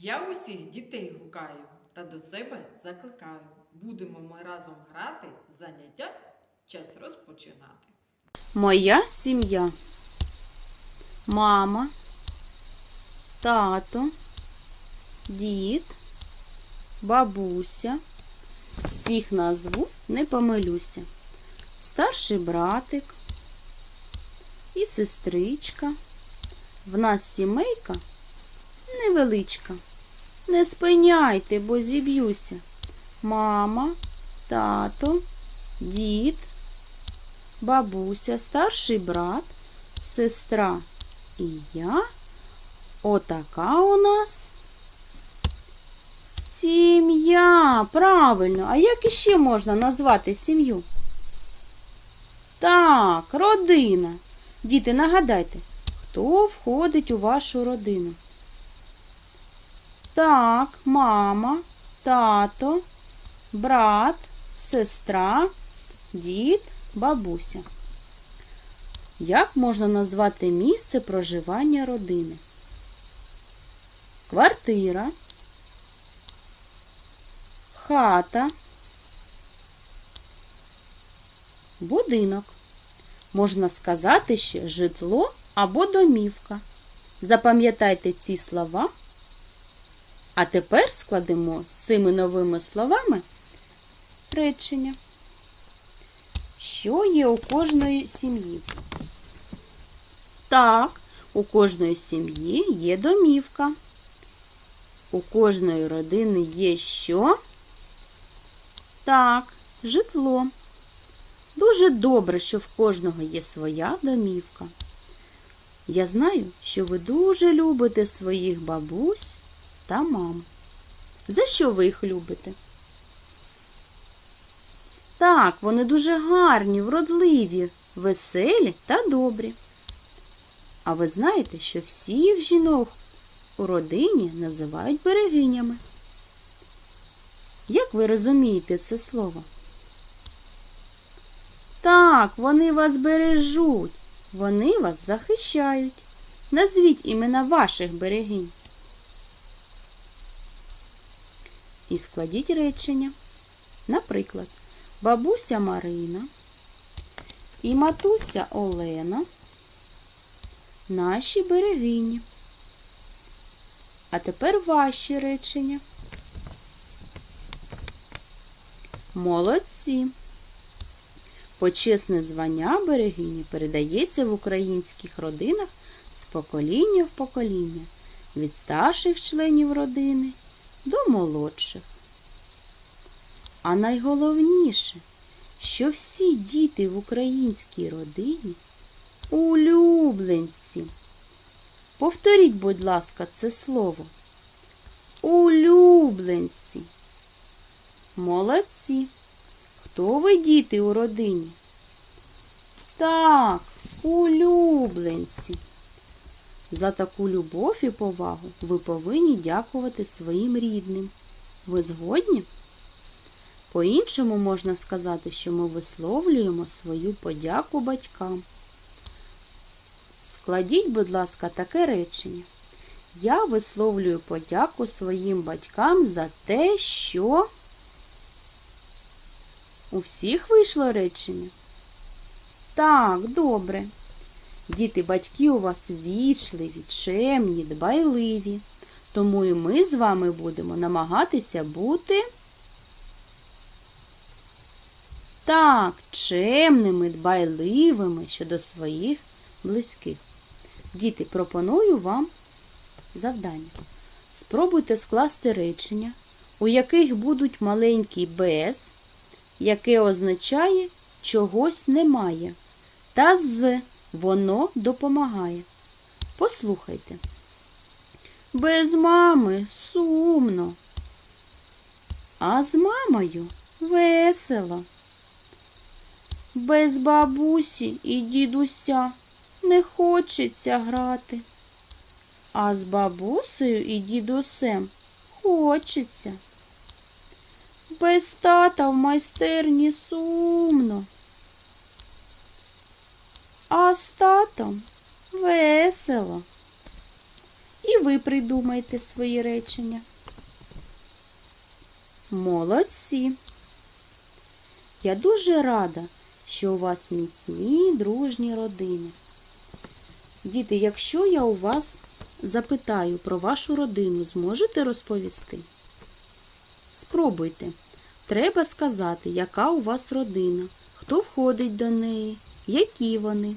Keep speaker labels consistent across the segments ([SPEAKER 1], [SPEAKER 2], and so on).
[SPEAKER 1] Я усіх дітей гукаю та до себе закликаю. Будемо ми разом грати, заняття час розпочинати.
[SPEAKER 2] Моя сім'я. Мама, тато, дід, бабуся. Всіх назву не помилюся. Старший братик і сестричка. В нас сімейка невеличка. Не спиняйте, бо зіб'юся. Мама, тато, дід, бабуся, старший брат, сестра і я. Отака у нас сім'я. Правильно. А як іще можна назвати сім'ю? Так, родина. Діти, нагадайте, хто входить у вашу родину? Так, мама, тато, брат, сестра, дід, бабуся. Як можна назвати місце проживання родини? Квартира, хата, будинок. Можна сказати ще житло або домівка. Запам'ятайте ці слова. А тепер складемо з цими новими словами речення. Що є у кожної сім'ї? Так, у кожної сім'ї є домівка. У кожної родини є що? Так, житло. Дуже добре, що в кожного є своя домівка. Я знаю, що ви дуже любите своїх бабусь та мам. За що ви їх любите? Так, вони дуже гарні, вродливі, веселі та добрі. А ви знаєте, що всіх жінок у родині називають берегинями? Як ви розумієте це слово? Так, вони вас бережуть, вони вас захищають. Назвіть імена ваших берегинь. І складіть речення. Наприклад, бабуся Марина і матуся Олена наші берегині. А тепер ваші речення. Молодці. Почесне звання берегині передається в українських родинах з покоління в покоління, від старших членів родини до молодших. А найголовніше, що всі діти в українській родині улюбленці. Повторіть, будь ласка, це слово. Улюбленці. Молодці. Хто ви діти у родині? Так, улюбленці. За таку любов і повагу ви повинні дякувати своїм рідним. Ви згодні? По-іншому можна сказати, що ми висловлюємо свою подяку батькам. Складіть, будь ласка, таке речення. Я висловлюю подяку своїм батькам за те, що у всіх вийшло речення? Так, добре. Діти, батьки у вас вічливі, чемні, дбайливі. Тому і ми з вами будемо намагатися бути так, чемними, дбайливими щодо своїх близьких. Діти, пропоную вам завдання. Спробуйте скласти речення, у яких будуть маленькі без, яке означає чогось немає, та з воно допомагає. Послухайте. Без мами сумно, а з мамою весело. Без бабусі і дідуся не хочеться грати, а з бабусею і дідусем хочеться. Без тата в майстерні сумно, а з татом весело. І ви придумайте свої речення. Молодці. Я дуже рада, що у вас міцні дружні родини. Діти, якщо я у вас запитаю про вашу родину, зможете розповісти? Спробуйте. Треба сказати, яка у вас родина, хто входить до неї, які вони.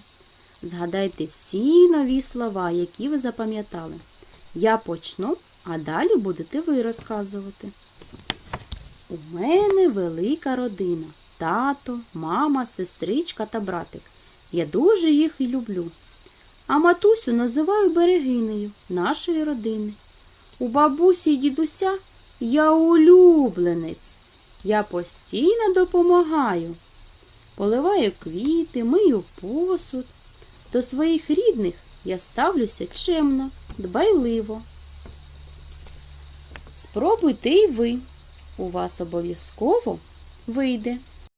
[SPEAKER 2] Згадайте всі нові слова, які ви запам'ятали. Я почну, а далі будете ви розказувати. У мене велика родина. Тато, мама, сестричка та братик. Я дуже їх і люблю. А матусю називаю берегинею нашої родини. У бабусі й дідуся я улюбленець. Я постійно допомагаю. Поливаю квіти, мию посуд. До своїх рідних я ставлюся чемно, дбайливо. Спробуйте і ви. У вас обов'язково вийде.